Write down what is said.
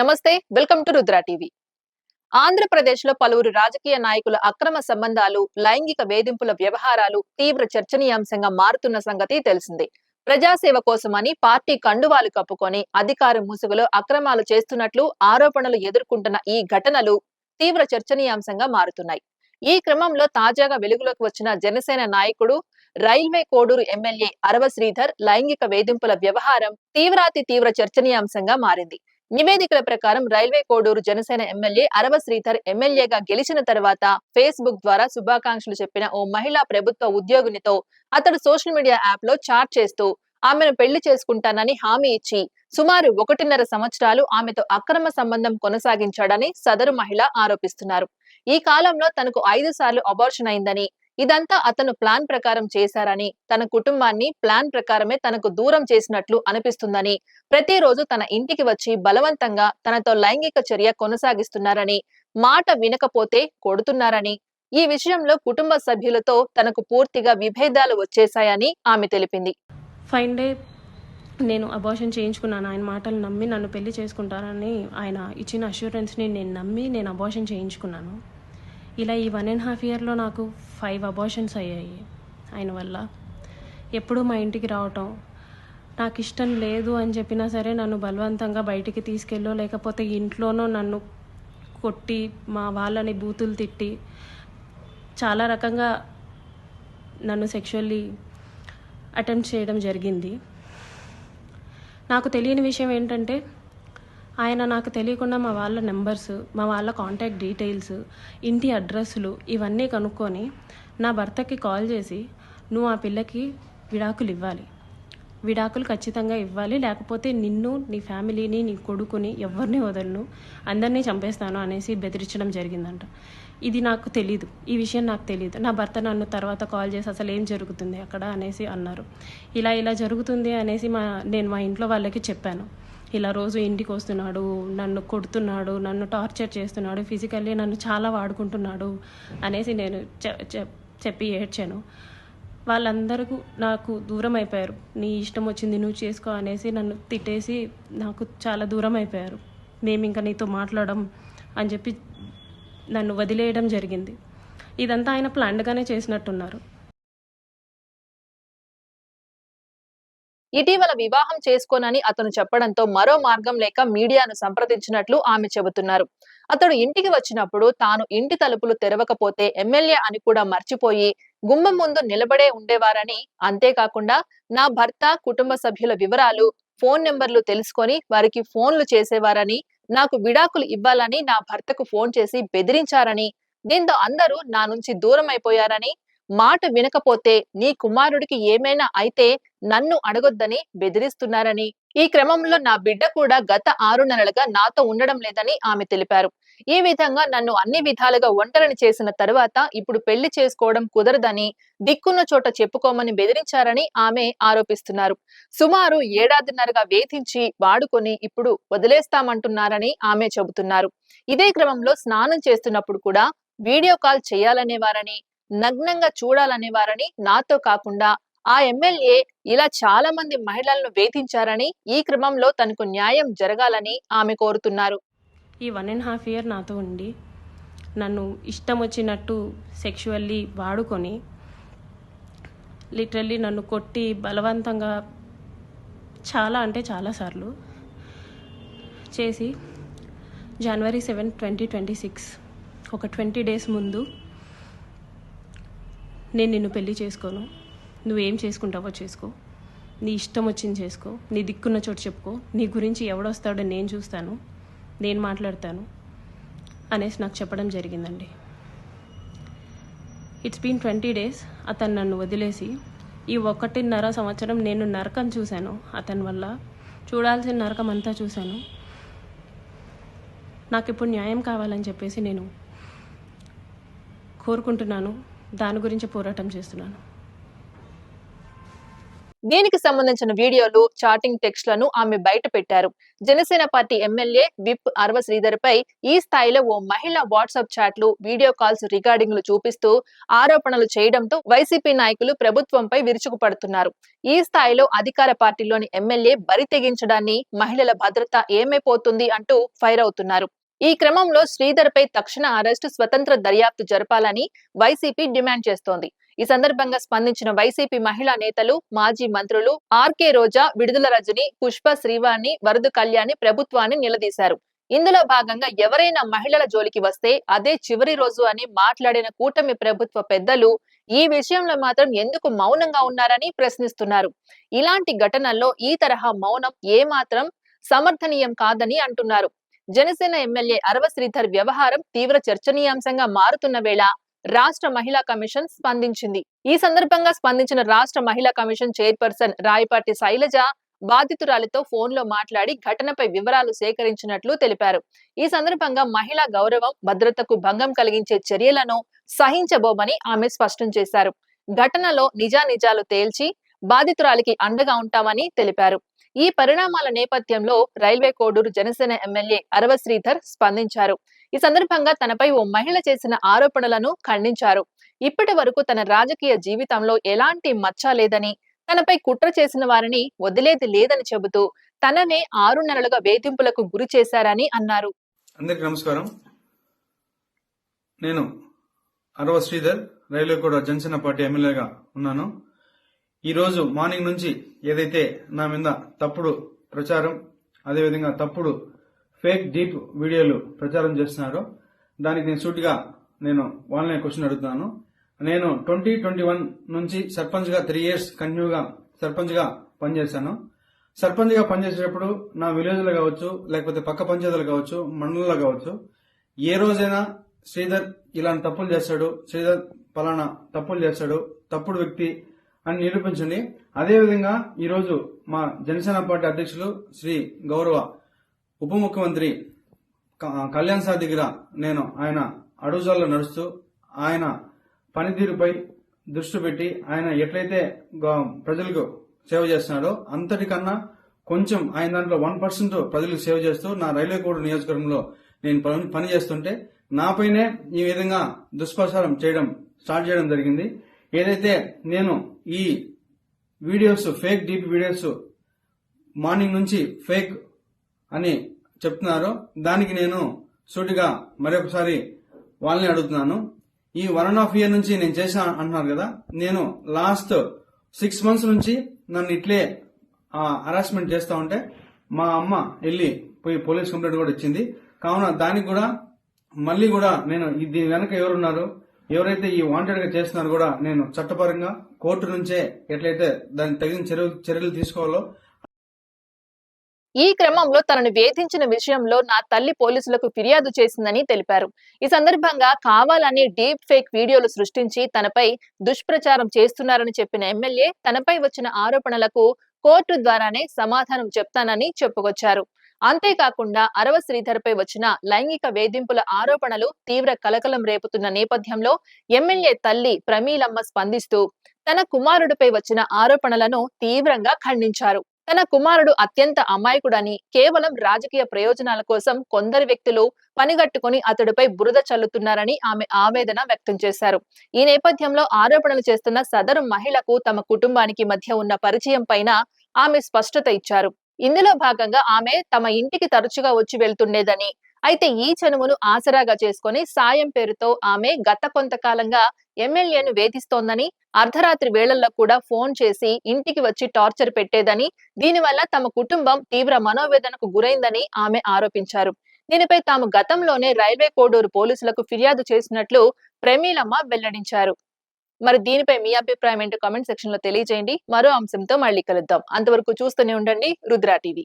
నమస్తే welcome to Rudra TV. ఆంధ్రప్రదేశ్లో పలువురు రాజకీయ నాయకుల అక్రమ సంబంధాలు లైంగిక వేధింపుల వ్యవహారాలు తీవ్ర చర్చనీయాంశంగా మారుతున్న సంగతి తెలిసిందే. ప్రజాసేవ కోసమని పార్టీ కండువాలు కప్పుకొని అధికార ముసుగులో అక్రమాలు చేస్తున్నట్లు ఆరోపణలు ఎదుర్కొంటున్న ఈ ఘటనలు తీవ్ర చర్చనీయాంశంగా మారుతున్నాయి. ఈ క్రమంలో తాజాగా వెలుగులోకి వచ్చిన జనసేన నాయకుడు రైల్వే కోడూరు ఎమ్మెల్యే అరవ శ్రీధర్ లైంగిక వేధింపుల వ్యవహారం తీవ్రాతి తీవ్ర చర్చనీయాంశంగా మారింది. నివేదికల ప్రకారం రైల్వే కోడూరు జనసేన ఎమ్మెల్యే అరవ శ్రీధర్ ఎమ్మెల్యేగా గెలిచిన తర్వాత ఫేస్బుక్ ద్వారా శుభాకాంక్షలు చెప్పిన ఓ మహిళా ప్రభుత్వ ఉద్యోగినితో అతడు సోషల్ మీడియా యాప్లో చాట్ చేస్తూ ఆమెను పెళ్ళి చేసుకుంటానని హామీ ఇచ్చి సుమారు ఒకటిన్నర సంవత్సరాలు ఆమెతో అక్రమ సంబంధం కొనసాగించాడని సదరు మహిళ ఆరోపిస్తున్నారు. ఈ కాలంలో తనకు ఐదు సార్లు అబార్షన్ అయిందని ఇదంతా అతను ప్లాన్ ప్రకారం చేశారని తన కుటుంబాన్ని ప్లాన్ ప్రకారమే తనకు దూరం చేసినట్లు అనిపిస్తుందని ప్రతిరోజు తన ఇంటికి వచ్చి బలవంతంగా తనతో లైంగిక చర్య కొనసాగిస్తున్నారని మాట వినకపోతే కొడుతున్నారని ఈ విషయంలో కుటుంబ సభ్యులతో తనకు పూర్తిగా విభేదాలు వచ్చేశాయని ఆమె తెలిపింది. ఫైన్ డే నేను అబార్షన్ చేయించుకున్నాను. ఆయన మాటలు నమ్మి నన్ను పెళ్ళి చేసుకుంటారని ఆయన ఇచ్చిన అష్యూరెన్స్ని నేను నమ్మి నేను అబార్షన్ చేయించుకున్నాను. ఇలా ఈ వన్ అండ్ హాఫ్ ఇయర్లో నాకు ఫైవ్ అబార్షన్స్ అయ్యాయి. ఆయన వల్ల. ఎప్పుడూ మా ఇంటికి రావటం. నాకు ఇష్టం లేదు అని చెప్పినా సరే నన్ను బలవంతంగా బయటికి తీసుకెళ్ళో లేకపోతే ఇంట్లోనో నన్ను కొట్టి మా వాళ్ళని బూతులు తిట్టి చాలా రకంగా నన్ను సెక్షువల్లీ అటెంప్ట్ చేయడం జరిగింది. నాకు తెలియని విషయం ఏంటంటే ఆయన నాకు తెలియకుండా మా వాళ్ళ నెంబర్స్ మా వాళ్ళ కాంటాక్ట్ డీటెయిల్స్ ఇంటి అడ్రస్లు ఇవన్నీ కనుక్కొని నా భర్తకి కాల్ చేసి నువ్వు ఆ పిల్లకి విడాకులు ఇవ్వాలి. విడాకులు ఖచ్చితంగా ఇవ్వాలి. లేకపోతే నిన్ను నీ ఫ్యామిలీని నీ కొడుకుని ఎవరిని వదలను. అందరినీ చంపేస్తాను అనేసి బెదిరించడం జరిగిందంట. ఇది నాకు తెలీదు. ఈ విషయం నాకు తెలియదు నా భర్త నన్ను తర్వాత కాల్ చేసి అసలు ఏం జరుగుతుంది అక్కడ? అనేసి అన్నారు. ఇలా ఇలా జరుగుతుంది అనేసి మా నేను మా ఇంట్లో వాళ్ళకి చెప్పాను. ఇలా రోజు ఇంటికి వస్తున్నాడు నన్ను కొడుతున్నాడు నన్ను టార్చర్ చేస్తున్నాడు ఫిజికల్లీ నన్ను చాలా వాడుకుంటున్నాడు అనేసి నేను చె- చెప్పి ఏడ్చాను. వాళ్ళందరూ నాకు దూరం అయిపోయారు నీ ఇష్టం వచ్చింది నువ్వు చేసుకో అనేసి నన్ను తిట్టేసి నాకు చాలా దూరం అయిపోయారు మేము ఇంకా నీతో మాట్లాడడం అని చెప్పి నన్ను వదిలేయడం జరిగింది. ఇదంతా ఆయన ప్లాన్డ్గానే చేసినట్టున్నారు. ఇటీవల వివాహం చేసుకోనని అతను చెప్పడంతో మరో మార్గం లేక మీడియాను సంప్రదించినట్లు ఆమె చెబుతున్నారు. అతడు ఇంటికి వచ్చినప్పుడు తాను ఇంటి తలుపులు తెరవకపోతే ఎమ్మెల్యే అని కూడా మర్చిపోయి గుమ్మం ముందు నిలబడే ఉండేవారని అంతేకాకుండా నా భర్త కుటుంబ సభ్యుల వివరాలు ఫోన్ నెంబర్లు తెలుసుకొని వారికి ఫోన్లు చేసేవారని నాకు విడాకులు ఇవ్వాలని నా భర్తకు ఫోన్ చేసి బెదిరించారని దీంతో అందరూ నా నుంచి దూరం అయిపోయారని మాట వినకపోతే నీ కుమారుడికి ఏమైనా అయితే నన్ను అడగొద్దని బెదిరిస్తున్నారని. ఈ క్రమంలో నా బిడ్డ కూడా గత ఆరు నెలలుగా నాతో ఉండడం లేదని ఆమె తెలిపారు. ఈ విధంగా నన్ను అన్ని విధాలుగా ఒంటరిని చేసిన తర్వాత ఇప్పుడు పెళ్ళి చేసుకోవడం కుదరదని దిక్కున్న చోట చెప్పుకోమని బెదిరించారని ఆమె ఆరోపిస్తున్నారు. సుమారు ఏడాదిన్నరగా వేధించి వాడుకొని ఇప్పుడు వదిలేస్తామంటున్నారని ఆమె చెబుతున్నారు. ఇదే క్రమంలో స్నానం చేస్తున్నప్పుడు కూడా వీడియో కాల్ చేయాలనేవారని నగ్నంగా చూడాలనే వారని నాతో కాకుండా ఆ ఎమ్మెల్యే ఇలా చాలా మంది మహిళలను వేధించారని ఈ క్రమంలో తనకు న్యాయం జరగాలని ఆమె కోరుతున్నారు. ఈ వన్ అండ్ హాఫ్ ఇయర్ నాతో ఉండి నన్ను ఇష్టం వచ్చినట్టు సెక్షువల్లీ వాడుకొని లిటరల్లీ నన్ను కొట్టి బలవంతంగా చాలా అంటే చాలాసార్లు చేసి January seven twenty twenty six ఒక ట్వంటీ డేస్ ముందు నేను నిన్ను పెళ్ళి చేసుకోను. నువ్వేం చేసుకుంటావో చేసుకో. నీ ఇష్టం వచ్చింది చేసుకో. నీ దిక్కున్న చోటు చెప్పుకో. నీ గురించి ఎవడొస్తాడో నేను చూస్తాను. నేను మాట్లాడతాను. అనేసి నాకు చెప్పడం జరిగిందండి. ఇట్స్ బీన్ ట్వంటీ డేస్ అతను నన్ను వదిలేసి ఈ ఒకటిన్నర సంవత్సరం నేను నరకం చూశాను. అతని వల్ల చూడాల్సిన నరకం అంతా చూశాను. నాకు ఇప్పుడు న్యాయం కావాలని చెప్పేసి నేను కోరుకుంటున్నాను. దాని గురించి పోరాటం చేస్తున్నాను. దీనికి సంబంధించిన వీడియోలు చాటింగ్ టెక్స్ట్లను ఆమె బయట పెట్టారు. Janasena party MLA whip Arava Sridhar పై ఈ స్థాయిలో ఓ మహిళ వాట్సాప్ చాట్లు వీడియో కాల్స్ రికార్డింగ్లు చూపిస్తూ ఆరోపణలు చేయడంతో వైసీపీ నాయకులు ప్రభుత్వంపై విరుచుకుపడుతున్నారు. ఈ స్థాయిలో అధికార పార్టీలోని ఎమ్మెల్యే బరి తెగించడాన్ని మహిళల భద్రత ఏమైపోతుంది అంటూ ఫైర్ అవుతున్నారు. ఈ క్రమంలో శ్రీధర్ పై తక్షణ అరెస్టు స్వతంత్ర దర్యాప్తు జరపాలని వైసీపీ డిమాండ్ చేస్తోంది. ఈ సందర్భంగా స్పందించిన వైసీపీ మహిళా నేతలు మాజీ మంత్రులు ఆర్కే రోజా విడుదల రజని పుష్ప శ్రీవాణి వరద కళ్యాణి ప్రభుత్వాన్ని నిలదీశారు. ఇందులో భాగంగా ఎవరైనా మహిళల జోలికి వస్తే అదే చివరి రోజు అని మాట్లాడిన కూటమి ప్రభుత్వ పెద్దలు ఈ విషయంలో మాత్రం ఎందుకు మౌనంగా ఉన్నారని ప్రశ్నిస్తున్నారు. ఇలాంటి ఘటనల్లో ఈ తరహా మౌనం ఏమాత్రం సమర్థనీయం కాదని అంటున్నారు. జనసేన ఎమ్మెల్యే అరవ శ్రీధర్ వ్యవహారం తీవ్ర చర్చనీయాంశంగా మారుతున్న వేళ రాష్ట్ర మహిళా కమిషన్ స్పందించింది. ఈ సందర్భంగా స్పందించిన రాష్ట్ర మహిళా కమిషన్ చైర్పర్సన్ రాయపాటి శైలజ బాధితురాలితో ఫోన్లో మాట్లాడి ఘటనపై వివరాలు సేకరించినట్లు తెలిపారు. ఈ సందర్భంగా మహిళా గౌరవం భద్రతకు భంగం కలిగించే చర్యలను సహించబోమని ఆమె స్పష్టం చేశారు. ఘటనలో నిజానిజాలు తేల్చి బాధితురాలికి అండగా ఉంటామని తెలిపారు. ఈ పరిణామాల నేపథ్యంలో రైల్వే కోడూరు జనసేన ఎమ్మెల్యే అరవ శ్రీధర్ స్పందించారు. ఈ సందర్భంగా తనపై ఓ మహిళ చేసిన ఆరోపణలను ఖండించారు. ఇప్పటి వరకు తన రాజకీయ జీవితంలో ఎలాంటి మచ్చ లేదని తనపై కుట్ర చేసిన వారిని వదిలేది లేదని చెబుతూ తననే ఆరు నెలలుగా వేధింపులకు గురి చేశారని అన్నారు. అందరికి నమస్కారం. నేను అరవ శ్రీధర్ రైల్వే కూడా జనసేన పార్టీ ఎమ్మెల్యేగా ఉన్నాను. ఈరోజు మార్నింగ్ నుంచి ఏదైతే నా మీద తప్పుడు ప్రచారం అదేవిధంగా తప్పుడు ఫేక్ డీప్ వీడియోలు ప్రచారం చేస్తున్నారో దానికి నేను సూటిగా నేను వాళ్ళనే క్వశ్చన్ అడుగుతున్నాను. నేను ట్వంటీ ట్వంటీ వన్ నుంచి సర్పంచ్గా త్రీ ఇయర్స్ కంటిన్యూగా సర్పంచ్గా పనిచేశాను. సర్పంచ్గా పనిచేసేటప్పుడు నా విలేజ్లో కావచ్చు లేకపోతే పక్క పంచాయతీలు కావచ్చు మండలంలో కావచ్చు ఏ రోజైనా శ్రీధర్ ఇలాంటి తప్పులు చేస్తాడు శ్రీధర్ పలానా తప్పులు చేస్తాడు తప్పుడు వ్యక్తి అని నిరూపించండి. అదేవిధంగా ఈరోజు మా జనసేన పార్టీ అధ్యక్షులు శ్రీ గౌరవ ఉప ముఖ్యమంత్రి కళ్యాణ్ సార్ దగ్గర నేను ఆయన అడుగుజాల్లో నడుస్తూ ఆయన పనితీరుపై దృష్టి పెట్టి ఆయన ఎట్లయితే గ- ప్రజలకు సేవ చేస్తున్నాడో అంతటికన్నా కొంచెం ఆయన దాంట్లో వన్ పర్సెంట్ ప్రజలకు సేవ చేస్తూ నా రైల్వే కోడ్ నియోజకవర్గంలో నేను పని చేస్తుంటే నాపైనే ఈ విధంగా దుష్ప్రచారం చేయడం స్టార్ట్ చేయడం జరిగింది. ఏదైతే నేను ఈ videos fake deep videos morning నుంచి ఫేక్ అని చెప్తున్నారో దానికి నేను సూటిగా మరొకసారి వాళ్ళని అడుగుతున్నాను. ఈ వన్ అండ్ హాఫ్ ఇయర్ నుంచి నేను చేశా అంటున్నారు కదా నేను లాస్ట్ సిక్స్ మంత్స్ నుంచి నన్ను ఇట్లే హరాస్మెంట్ చేస్తా ఉంటే మా అమ్మ వెళ్ళి పోయి పోలీస్ కంప్లైంట్ కూడా ఇచ్చింది. కావున దానికి కూడా మళ్ళీ కూడా నేను దీని వెనక ఎవరున్నారు? ఎవరైతే ఈ వాంటెడ్గా చేస్తున్నారో కూడా నేను చట్టపరంగా కోర్టు నుంచే ఎట్లయితే దానికి తగిన చర్యలు తీసుకోవాలో ఈ క్రమంలో తనను వేధించిన విషయంలో నా తల్లి పోలీసులకు ఫిర్యాదు చేసిందని తెలిపారు. ఈ సందర్భంగా కావాలని డీప్ ఫేక్ వీడియోలు సృష్టించి తనపై దుష్ప్రచారం చేస్తున్నారని చెప్పిన ఎమ్మెల్యే తనపై వచ్చిన ఆరోపణలకు కోర్టు ద్వారానే సమాధానం చెప్తానని చెప్పుకొచ్చారు. అంతేకాకుండా అరవ శ్రీధర్ పై వచ్చిన లైంగిక వేధింపుల ఆరోపణలు తీవ్ర కలకలం రేపుతున్న నేపథ్యంలో ఎమ్మెల్యే తల్లి ప్రమీలమ్మ స్పందిస్తూ తన కుమారుడిపై వచ్చిన ఆరోపణలను తీవ్రంగా ఖండించారు. తన కుమారుడు అత్యంత అమాయకుడని కేవలం రాజకీయ ప్రయోజనాల కోసం కొందరు వ్యక్తులు పనిగట్టుకుని అతడిపై బురద చల్లుతున్నారని ఆమె ఆవేదన వ్యక్తం చేశారు. ఈ నేపథ్యంలో ఆరోపణలు చేస్తున్న సదరు మహిళకు తమ కుటుంబానికి మధ్య ఉన్న పరిచయం పైన ఆమె స్పష్టత ఇచ్చారు. ఇందులో భాగంగా ఆమె తమ ఇంటికి తరచుగా వచ్చి వెళ్తుండేదని. అయితే ఈ చనువును ఆసరాగా చేసుకొని సాయం పేరుతో ఆమె గత కొంతకాలంగా ఎమ్మెల్యేను వేధిస్తోందని అర్ధరాత్రి వేళల్లో కూడా ఫోన్ చేసి ఇంటికి వచ్చి టార్చర్ పెట్టేదని దీనివల్ల తమ కుటుంబం తీవ్ర మనోవేదనకు గురైందని ఆమె ఆరోపించారు. దీనిపై తాము గతంలోనే రైల్వే కోడూరు పోలీసులకు ఫిర్యాదు చేసినట్లు ప్రమీలమ్మ వెల్లడించారు. మరి దీనిపై మీ అభిప్రాయం ఏంటో కామెంట్ సెక్షన్లో తెలియజేయండి. మరో అంశంతో మళ్ళీ కలుద్దాం. అంతవరకు చూస్తూనే ఉండండి. రుద్రా టీవీ.